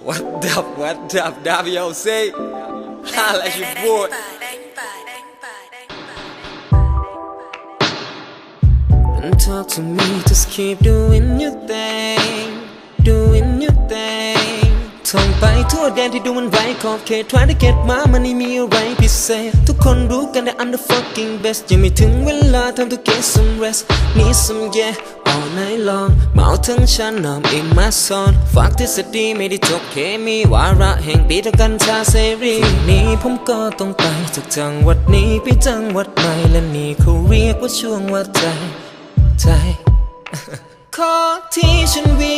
What up, what up, WC? Holla at your boy. Don't talk to me, just keep doing your thing ท่องไปทั่วแดนที่ดูมันไร้ขอบเขต try to get my money มีอะไรพิเศษ ทุกคนรู้กันแต่ I'm the fucking best ยังไม่ถึงเวลาทำ to get some rest need some yeah all night long เมาทั้งฉันนอนอินมาซอนฝากทฤษฎีไม่ได้จบเคมีวาระแห่งปีตะกันชาเสรีนี้ผมก็ต้องไปจากจังหวัดนี้ไปจังหวัดใหม่และนี่เขาเรียกว่าช่วงวัดใจใจขอที่ฉันวิน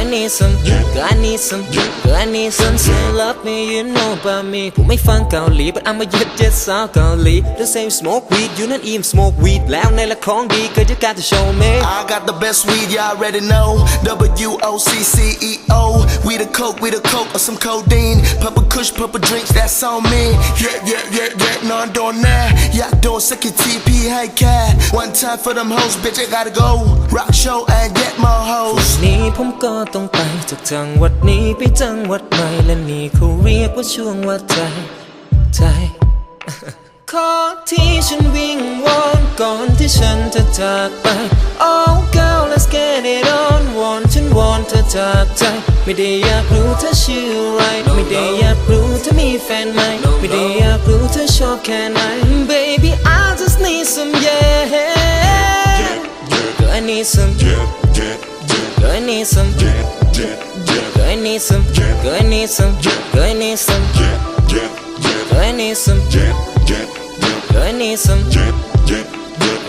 I need some Girl, I need some Girl, I need some Say love me you know about me ผมไม่ฟังเกาหลี but I'm a jet jet สาวเกาหลี The same smoke weed you not even smoke weed แล้วในละของดีก็จะการจะ show me I got the best weed, you already know. W O C C E O. We the coke, we the coke, or some codeine. Purple kush, purple drinks, that's on me. Yeah, yeah, yeah, yeah, no, I'm doing that. Yeah, doing sick of TP, hey cat. One time for them hoes, bitch, I gotta go. Rock show and ผมก็ต้องไป จากจังหวัดนี้ไปจังหวัดใหม่และนี่เขาเรียกว่าช่วงวัดใจ ใจ ขอที่ฉันวิงวอนก่อนที่ฉันจะจากไป Oh girl let's get it on วอนฉันวอนเธอจากใจ ไม่ได้อยากรู้เธอชื่ออะไร ไม่ได้อยากรู้เธอมีแฟนไหม ไม่ได้อยากรู้เธอชอบแค่ไหน Baby I just need some yeah Girl I need some Yeah, yeah, yeah, Girl I need some yeah, yeah, I need some. I need some. I need some. I need some. I need some.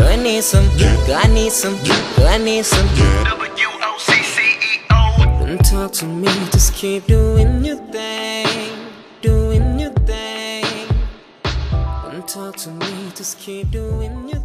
I need some. I need some. I need some. W O C C E O. Don't talk to me, just keep doing your thing, doing your thing. Don't talk to me, just keep doing your